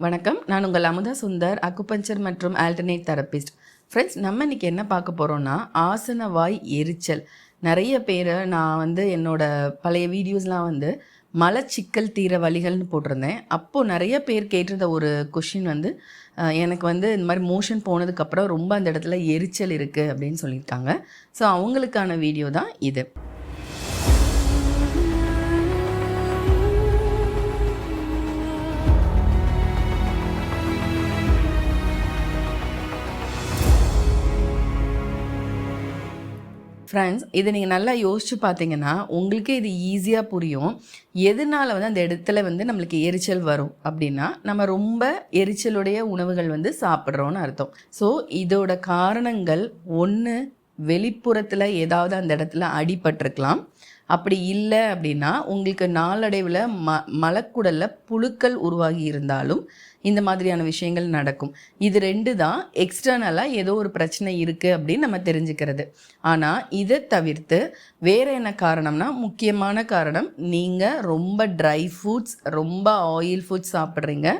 வணக்கம். நான் உங்கள் அமுதா சுந்தர் அக்குபஞ்சர் மற்றும் ஆல்டர்னேட் தெரபிஸ்ட் ஃப்ரெண்ட்ஸ் நம்ம இன்னைக்கு என்ன பார்க்க போகிறோன்னா ஆசன வாய் எரிச்சல். நிறைய பேரை நான் வந்து என்னோட பழைய வீடியோஸ்லாம் வந்து மலச்சிக்கல் தீர வழிகள்னு போட்டிருந்தேன். அப்போது நிறைய பேர் கேட்டிருந்த ஒரு கொஷின் வந்து எனக்கு வந்து இந்த மாதிரி மோஷன் போனதுக்கப்புறம் ரொம்ப அந்த இடத்துல எரிச்சல் இருக்குது அப்படின்னு சொல்லியிருக்காங்க. ஸோ அவங்களுக்கான வீடியோ தான் இது. ஃப்ரெண்ட்ஸ் இதை நீங்கள் நல்லா யோசிச்சு பார்த்தீங்கன்னா உங்களுக்கே இது ஈஸியாக புரியும். எதனால வந்து அந்த இடத்துல வந்து நம்மளுக்கு எரிச்சல் வரும் அப்படின்னா நம்ம ரொம்ப எரிச்சலுடைய உணவுகள் வந்து சாப்பிட்றோன்னு அர்த்தம். ஸோ இதோட காரணங்கள் ஒன்று வெளிப்புறத்தில் ஏதாவது அந்த இடத்துல அடிபட்டிருக்கலாம். அப்படி இல்லை அப்படின்னா உங்களுக்கு நாளடைவில் ம மலக்குடலில் புழுக்கள் உருவாகி இருந்தாலும் இந்த மாதிரியான விஷயங்கள் நடக்கும். இது ரெண்டு தான் எக்ஸ்டர்னலாக ஏதோ ஒரு பிரச்சனை இருக்குது அப்படின்னு நம்ம தெரிஞ்சுக்கிறது. ஆனால் இதை தவிர்த்து வேறு என்ன காரணம்னா முக்கியமான காரணம் நீங்கள் ரொம்ப ட்ரை ஃபுட்ஸ் ரொம்ப ஆயில் ஃபுட்ஸ் சாப்பிட்றீங்க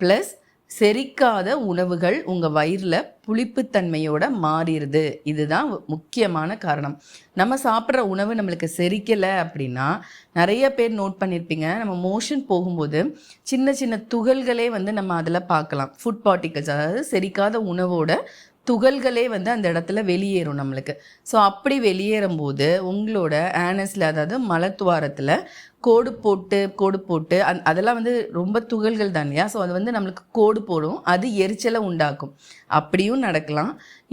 ப்ளஸ் செரிக்காத உணவுகள் உங்கள் வயிறில் புளிப்புத்தன்மையோட மாறிடுது. இதுதான் முக்கியமான காரணம். நம்ம சாப்பிட்ற உணவு நம்மளுக்கு செரிக்கலை அப்படின்னா நிறைய பேர் நோட் பண்ணியிருப்பீங்க நம்ம மோஷன் போகும்போது சின்ன சின்ன துகள்களே வந்து நம்ம அதில் பார்க்கலாம். ஃபுட் பார்ட்டிகல்ஸ் அதாவது செரிக்காத உணவோட துகள்களே வந்து அந்த இடத்துல வெளியேறும் நம்மளுக்கு. ஸோ அப்படி வெளியேறும் போது உங்களோட ஆனஸில் அதாவது மலத்துவாரத்தில் கோடு போட்டு கோடு போட்டு அந் அதெல்லாம் வந்து ரொம்ப துகள்கள் தான் இல்லையா? ஸோ அது வந்து நம்மளுக்கு கோடு போடும். அது எரிச்சலை உண்டாக்கும். அப்படியும் நடக்கலாம்.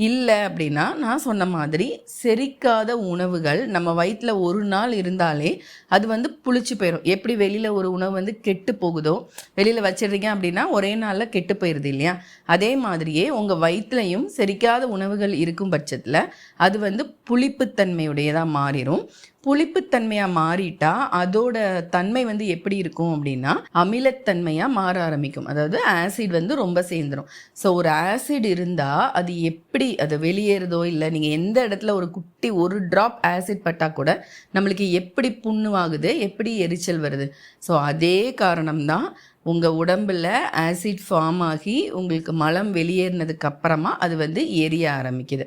இல்லை அப்படின்னா நான் சொன்ன மாதிரி செரிக்காத உணவுகள் நம்ம வயிற்றில் ஒரு நாள் இருந்தாலே அது வந்து புளிச்சு போயிடும் எப்படி வெளியில் ஒரு உணவு வந்து கெட்டு போகுதோ வெளியில் வச்சிடுறீங்க அப்படின்னா ஒரே நாளில் கெட்டு போயிடுது இல்லையா? அதே மாதிரியே உங்கள் வயிற்றுலையும் செரிக்காத உணவுகள் இருக்கும் பட்சத்தில் அது வந்து புளிப்புத்தன்மையுடையதாக மாறிடும் புளிப்புத்தன்மையாக மாறிட்டா அதோட தன்மை வந்து எப்படி இருக்கும் அப்படின்னா அமிலத்தன்மையாக மாற ஆரம்பிக்கும். அதாவது ஆசிட் வந்து ரொம்ப சேர்ந்துடும் ஸோ ஒரு ஆசிட் இருந்தால் அது எப்படி அது வெளியேறுதோ இல்லை நீங்கள் எந்த இடத்துல ஒரு குட்டி ஒரு ட்ராப் ஆசிட் பட்டால் கூட நம்மளுக்கு எப்படி புண்ணுவாகுது எப்படி எரிச்சல் வருது. ஸோ அதே காரணம்தான் உங்கள் உடம்பில் ஆசிட் ஃபார்ம் ஆகி உங்களுக்கு மலம் வெளியேறினதுக்கு அப்புறமா அது வந்து எரிய ஆரம்பிக்குது.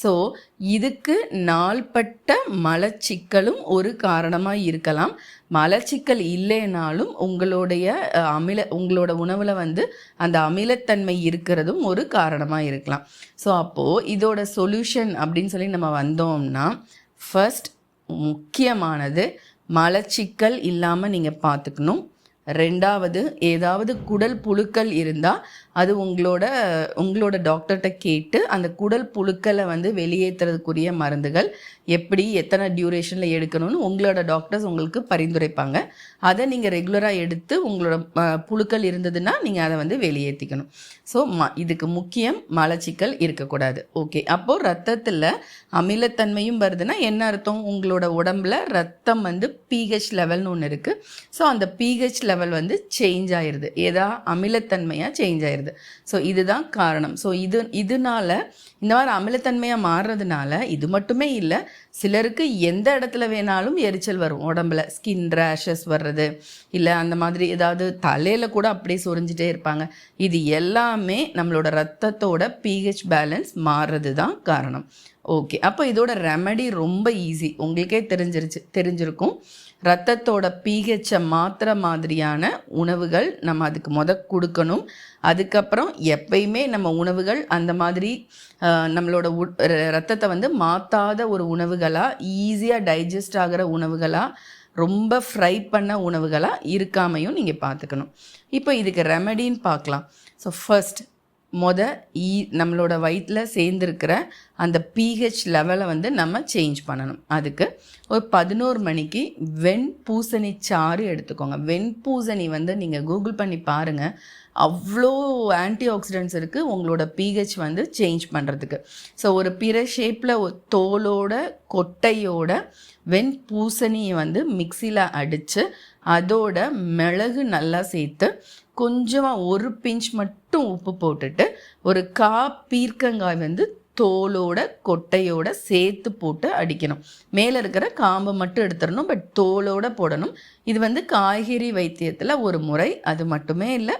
ஸோ இதுக்கு நாள்பட்ட மலச்சிக்கலும் ஒரு காரணமாக இருக்கலாம். மலச்சிக்கல் இல்லைனாலும் உங்களுடைய அமில உங்களோட உணவில் வந்து அந்த அமிலத்தன்மை இருக்கிறதும் ஒரு காரணமாக இருக்கலாம். ஸோ அப்போது இதோட சொல்யூஷன் அப்படின்னு சொல்லி நம்ம வந்தோம்னா ஃபர்ஸ்ட் முக்கியமானது மலச்சிக்கல் இல்லாமல் நீங்கள் பார்த்துக்கணும். ரெண்டாவது ஏதாவது குடல் புழுக்கள் இருந்தால் அது உங்களோட உங்களோட டாக்டர்கிட்ட கேட்டு அந்த குடல் புழுக்களை வந்து வெளியேற்றுறதுக்குரிய மருந்துகள் எப்படி எத்தனை டியூரேஷனில் எடுக்கணும்னு உங்களோட டாக்டர்ஸ் உங்களுக்கு பரிந்துரைப்பாங்க. அதை நீங்கள் ரெகுலராக எடுத்து உங்களோட புழுக்கள் இருந்ததுன்னா நீங்கள் அதை வந்து வெளியேற்றிக்கணும் ஸோ ம இதுக்கு முக்கியம் மலச்சிக்கல் இருக்கக்கூடாது. ஓகே அப்போது ரத்தத்தில் அமிலத்தன்மையும் வருதுன்னா என்ன அர்த்தம்? உங்களோட உடம்புல ரத்தம் வந்து பிஹெச் லெவல்னு ஒன்று இருக்குது ஸோ அந்த பிஹெச் லெவல் வந்து சேஞ்ச் ஆயிடுது ஏதா? அமிலத்தன்மையாக சேஞ்ச் ஆயிருது ஸோ இதுதான் காரணம். ஸோ இது இதனால இந்த மாதிரி அமிலத்தன்மையாக மாறுறதுனால இது மட்டுமே இல்லை சிலருக்கு எந்த இடத்துல வேணாலும் எரிச்சல் வரும். உடம்புல ஸ்கின் ரேஷஸ் வர்றது. இல்லை அந்த மாதிரி ஏதாவது தலையில் கூட அப்படியே சொரிஞ்சிட்டே இருப்பாங்க. இது எல்லாமே நம்மளோட ரத்தத்தோட பிஹெச் பேலன்ஸ் மாறுறது தான் காரணம். ஓகே அப்போ இதோட ரெமடி ரொம்ப ஈஸி உங்களுக்கே தெரிஞ்சிருச்சு தெரிஞ்சிருக்கும். ரத்தத்தோட பிஹெச்சை மாத்திர மாதிரியான உணவுகள் நம்ம அதுக்கு முத கொடுக்கணும். அதுக்கப்புறம் எப்பயுமே நம்ம உணவுகள் அந்த மாதிரி நம்மளோட உ- ர- ரத்தத்தை வந்து மாற்றாத ஒரு உணவுகளாக ஈஸியாக டைஜஸ்ட் ஆகிற உணவுகளாக ரொம்ப ஃப்ரை பண்ண உணவுகளாக இருக்காமையும் நீங்கள் பார்த்துக்கணும். இப்போ இதுக்கு ரெமடின்னு பார்க்கலாம். ஸோ ஃபர்ஸ்ட் மொத ஈ நம்மளோட வயிற்றில் சேர்ந்துருக்கிற அந்த பிஹெச் லெவலை வந்து நம்ம சேஞ்ச் பண்ணணும். அதுக்கு ஒரு பதினோரு மணிக்கு வெண் பூசணி சாறு எடுத்துக்கோங்க. வெண் பூசணி வந்து நீங்கள் கூகுள் பண்ணி பாருங்கள் அவ்வளோ ஆன்டி ஆக்சிடென்ட்ஸ் இருக்குது உங்களோட பிஹெச் வந்து சேஞ்ச் பண்ணுறதுக்கு ஸோ ஒரு பிற ஷேப்பில் தோலோட கொட்டையோட வெண் பூசணியை வந்து மிக்சியில் அடித்து அதோட மிளகு நல்லா சேர்த்து கொஞ்சமாக ஒரு பிஞ்ச் மட்டும் உப்பு போட்டுட்டு ஒரு கா பீர்க்கங்காய் வந்து தோலோட கொட்டையோட சேர்த்து போட்டு அடிக்கணும். மேலே இருக்கிற காம்பை மட்டும் எடுத்துடணும் பட் தோலோட போடணும். இது வந்து காய்கறி வைத்தியத்தில் ஒரு முறை அது மட்டுமே இல்லை.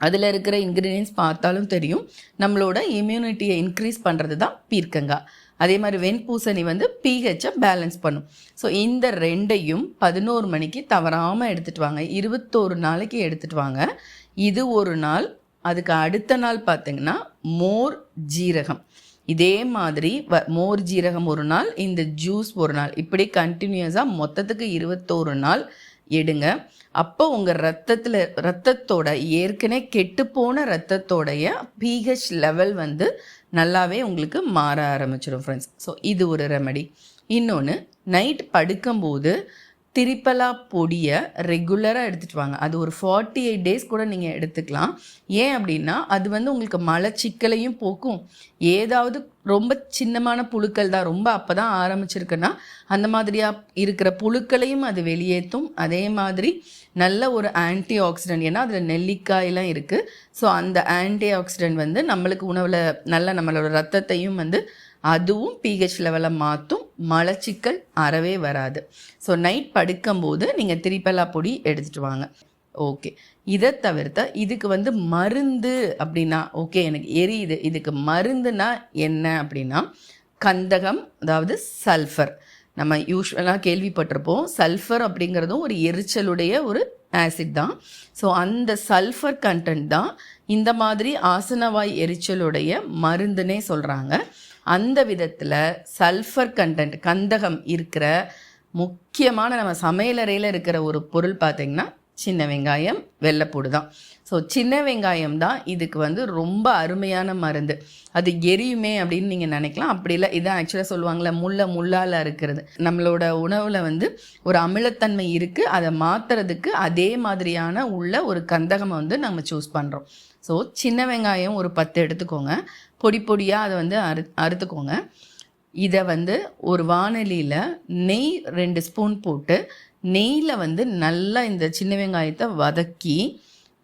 அதில் இருக்கிற இன்க்ரீடியன்ஸ் பார்த்தாலும் தெரியும். நம்மளோட இம்யூனிட்டியை இன்க்ரீஸ் பண்ணுறது தான் பீர்க்கங்காய். அதே மாதிரி வெண்பூசணி வந்து பிஹெச்சை பேலன்ஸ் பண்ணும். ஸோ இந்த ரெண்டையும் பதினோரு மணிக்கு தவறாமல் எடுத்துகிட்டு வாங்க. இருபத்தோரு நாளைக்கு எடுத்துகிட்டு வாங்க. இது ஒரு நாள். அதுக்கு அடுத்த நாள் பார்த்தீங்கன்னா மோர் ஜீரகம். இதே மாதிரி வ மோர் ஜீரகம் ஒரு நாள் இந்த ஜூஸ் ஒரு நாள். இப்படி கண்டினியூஸாக மொத்தத்துக்கு இருபத்தோரு நாள் எடுங்க. அப்போ உங்கள் ரத்தத்தில் ரத்தத்தோட ஏற்கனவே கெட்டுப்போன ரத்தத்தோடைய பிஹெச் லெவல் வந்து நல்லாவே உங்களுக்கு மாற ஆரம்பிச்சிடும் ஃப்ரெண்ட்ஸ் ஸோ இது ஒரு ரெமடி இன்னொன்று நைட் படுக்கும்போது திரிப்பலா பொடியை ரெகுலராக எடுத்துகிட்டு வாங்க. அது ஒரு ஃபார்ட்டி எயிட் டேஸ் கூட நீங்கள் எடுத்துக்கலாம். ஏன் அப்படின்னா அது வந்து உங்களுக்கு மலச்சிக்கலையும் போக்கும். ஏதாவது ரொம்ப சின்னமான புழுக்கள் தான் ரொம்ப அப்போ தான் ஆரம்பிச்சிருக்குன்னா அந்த மாதிரியாக இருக்கிற புழுக்களையும் அது வெளியேற்றும் அதே மாதிரி நல்ல ஒரு ஆன்டி ஆக்சிடென்ட் ஏன்னா அதில் நெல்லிக்காயெல்லாம் இருக்குது ஸோ அந்த ஆன்டி ஆக்சிடென்ட் வந்து நம்மளுக்கு உணவில் நல்ல நம்மளோட ரத்தத்தையும் வந்து அதுவும் பிஹெச் லெவலை மாற்றும் மலச்சிக்கல் அறவே வராது. ஸோ நைட் படுக்கும்போது நீங்கள் திரிப்பலா பொடி எடுத்துகிட்டு வாங்க. ஓகே இதை தவிர்த்த இதுக்கு வந்து மருந்து அப்படின்னா ஓகே எனக்கு எரியுது. இதுக்கு மருந்துனா என்ன அப்படின்னா கந்தகம் அதாவது சல்ஃபர் நம்ம யூஸ்வலாக கேள்விப்பட்டிருப்போம். சல்ஃபர் அப்படிங்கிறதும் ஒரு எரிச்சலுடைய ஒரு ஆசிட் தான். ஸோ அந்த சல்ஃபர் கண்டென்ட் தான் இந்த மாதிரி ஆசனவாய் எரிச்சலுடைய மருந்துனே சொல்கிறாங்க அந்த விதத்தில் சல்ஃபர் கண்டென்ட் கந்தகம் இருக்கிற முக்கியமான நம்ம சமையலறையில் இருக்கிற ஒரு பொருள் பார்த்திங்கன்னா சின்ன வெங்காயம் வெள்ளைப்பூடு தான். ஸோ சின்ன வெங்காயம் தான் இதுக்கு வந்து ரொம்ப அருமையான மருந்து. அது எரியுமே அப்படின்னு நீங்கள் நினைக்கலாம். அப்படி இல்லை இதான் ஆக்சுவலாக சொல்லுவாங்களே முள்ள முள்ளால் இருக்கிறது நம்மளோட உணவில் வந்து ஒரு அமிலத்தன்மை இருக்குது அதை மாற்றுறதுக்கு அதே மாதிரியான உள்ள ஒரு கந்தகம் வந்து நம்ம சூஸ் பண்ணுறோம் ஸோ சின்ன வெங்காயம் ஒரு பத்து எடுத்துக்கோங்க. பொடி பொடியாக அதை வந்து அறு அறுத்துக்கோங்க. இதை வந்து ஒரு வானலியில் நெய் ரெண்டு ஸ்பூன் போட்டு நெய்யில் வந்து நல்லா இந்த சின்ன வெங்காயத்தை வதக்கி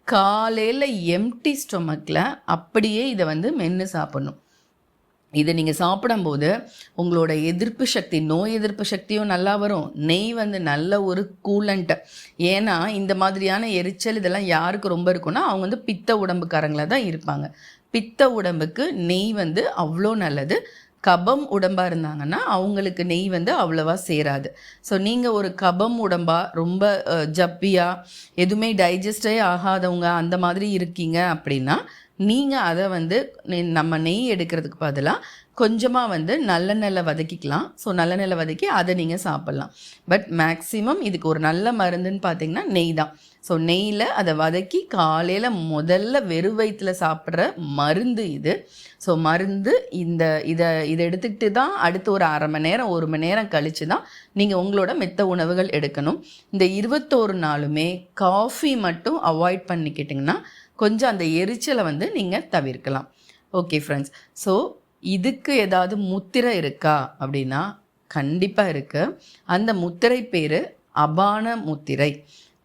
காலையில் எம்டி ஸ்டொமக்கில் அப்படியே இதை வந்து மென்று சாப்பிட்ணும். இதை நீங்கள் சாப்பிடும்போது உங்களோட எதிர்ப்பு சக்தி நோய் எதிர்ப்பு சக்தியும் நல்லா வரும். நெய் வந்து நல்ல ஒரு கூலண்ட்டு ஏன்னா இந்த மாதிரியான எரிச்சல் இதெல்லாம் யாருக்கு ரொம்ப இருக்குன்னா அவங்க வந்து பித்த உடம்புக்காரங்களாக தான் இருப்பாங்க. பித்த உடம்புக்கு நெய் வந்து அவ்வளோ நல்லது. கபம் உடம்பாக இருந்தாங்கன்னா அவங்களுக்கு நெய் வந்து அவ்வளோவா சேராது. ஸோ நீங்கள் ஒரு கபம் உடம்பாக ரொம்ப ஜப்பியாக எதுவுமே டைஜஸ்டே ஆகாதவங்க அந்த மாதிரி இருக்கீங்க அப்படின்னா நீங்கள் அதை வந்து நம்ம நெய் எடுக்கிறதுக்கு பதிலாக கொஞ்சமாக வந்து நல்லெண்ணெயில் வதக்கிக்கலாம். ஸோ நல்லெண்ணெயில் வதக்கி அதை நீங்கள் சாப்பிட்லாம். பட் மேக்ஸிமம் இதுக்கு ஒரு நல்ல மருந்துன்னு பார்த்தீங்கன்னா நெய் தான். ஸோ நெய்யில் அதை வதக்கி காலையில் முதல்ல வெறு வயிற்றில் சாப்பிட்ற மருந்து இது. ஸோ மருந்து இந்த இதை இதை எடுத்துக்கிட்டு தான் அடுத்து ஒரு அரை மணி நேரம் ஒரு மணி நேரம் கழித்து தான் நீங்கள் உங்களோட மெத்த உணவுகள் எடுக்கணும். இந்த இருபத்தோரு நாளுமே காஃபி மட்டும் அவாய்ட் பண்ணிக்கிட்டிங்கன்னா கொஞ்சம் அந்த எரிச்சலை வந்து நீங்கள் தவிர்க்கலாம். ஓகே ஃப்ரெண்ட்ஸ் ஸோ இதுக்கு ஏதாவது முத்திரை இருக்கா அப்படின்னா கண்டிப்பாக இருக்குது அந்த முத்திரை பேர் அபான முத்திரை.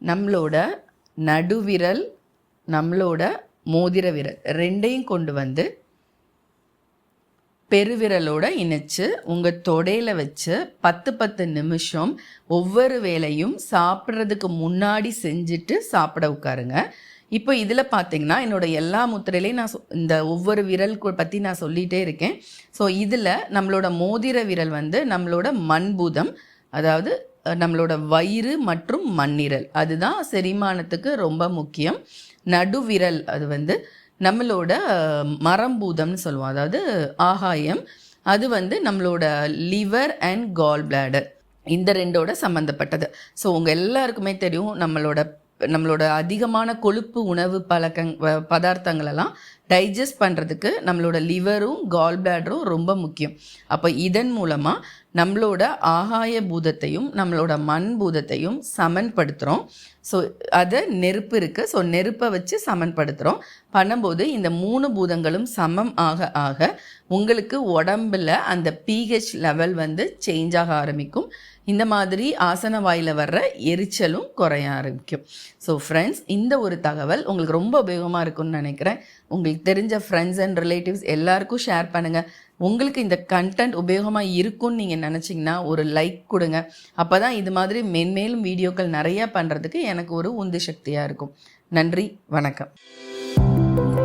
நம்மளோட நடுவிரல் நம்மளோட மோதிர விரல் ரெண்டையும் கொண்டு வந்து பெருவிரலோட இணைச்சு உங்கள் தொடையில் வச்சு பத்து பத்து நிமிஷம் ஒவ்வொரு வேலையும் சாப்பிட்றதுக்கு முன்னாடி செஞ்சுட்டு சாப்பிட உட்காருங்க. இப்போ இதில் பார்த்தீங்கன்னா என்னோடய எல்லா முத்திரையிலையும் நான் இந்த ஒவ்வொரு விரல் பற்றி நான் சொல்லிகிட்டே இருக்கேன். ஸோ இதில் நம்மளோட மோதிர விரல் வந்து நம்மளோட மண்பூதம் அதாவது நம்மளோட வயிறு மற்றும் மண்ணீரல். அதுதான் செரிமானத்துக்கு ரொம்ப முக்கியம். நடுவிரல் அது வந்து நம்மளோட மரம்பூதம்னு சொல்லுவோம். அதாவது ஆகாயம். அது வந்து நம்மளோட லிவர் அண்ட் கால் பிளாடர். இந்த ரெண்டோட சம்மந்தப்பட்டது ஸோ உங்கள் எல்லாருக்குமே தெரியும் நம்மளோட நம்மளோட அதிகமான கொழுப்பு உணவு பழக்கங் பதார்த்தங்களெல்லாம் டைஜஸ்ட் பண்ணுறதுக்கு நம்மளோட லிவரும் கால் பிளாடரும் ரொம்ப முக்கியம். அப்போ இதன் மூலமாக நம்மளோட ஆகாய பூதத்தையும் நம்மளோட மண் பூதத்தையும் சமன்படுத்துகிறோம் ஸோ அதை நெருப்பு இருக்குது ஸோ நெருப்பை வச்சு சமன்படுத்துகிறோம் பண்ணும்போது இந்த மூணு பூதங்களும் சமம் ஆக ஆக உங்களுக்கு உடம்பில் அந்த பிஹெச் லெவல் வந்து சேஞ்ச் ஆக ஆரம்பிக்கும். இந்த மாதிரி ஆசன வாயில் வர்ற எரிச்சலும் குறைய ஆரம்பிக்கும். ஸோ ஃப்ரெண்ட்ஸ் இந்த ஒரு தகவல் உங்களுக்கு ரொம்ப உபயோகமாக இருக்கும்னு நினைக்கிறேன். உங்களுக்கு தெரிஞ்ச ஃப்ரெண்ட்ஸ் அண்ட் ரிலேட்டிவ்ஸ் எல்லாருக்கும் ஷேர் பண்ணுங்கள் உங்களுக்கு இந்த கண்டென்ட் உபயோகமாக இருக்கும்னு நீங்கள் நினச்சிங்கன்னா ஒரு லைக் கொடுங்க. அப்போ தான் இது மாதிரி மென்மேலும் வீடியோக்கள் நிறையா பண்ணுறதுக்கு எனக்கு ஒரு உந்து சக்தியாக இருக்கும். நன்றி வணக்கம். you